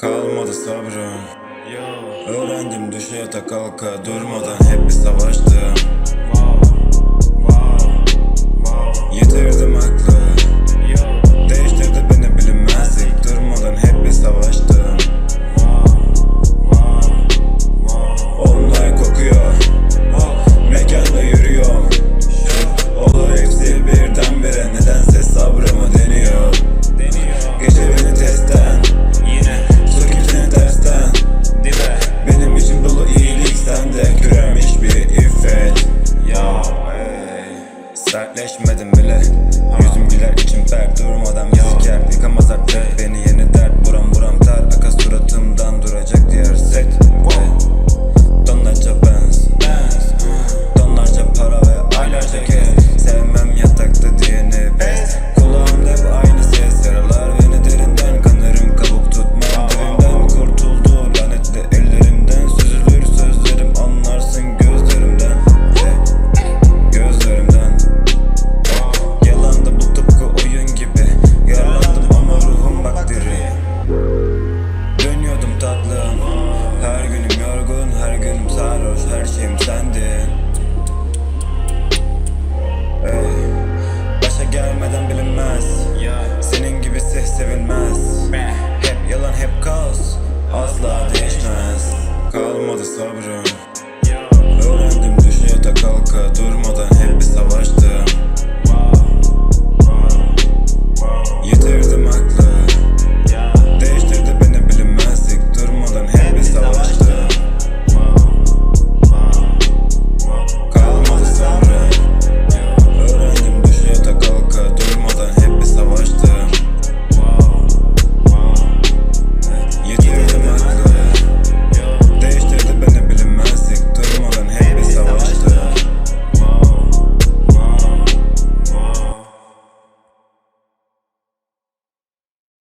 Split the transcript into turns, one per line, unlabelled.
Kalmadı sabrım. Öğrendim düşe yata kalka durmadan. Hep bir savaş Dertleşmedim bile. Yüzüm güler içim ter. Durmadan müzik yer Yıkamazlar dobrze.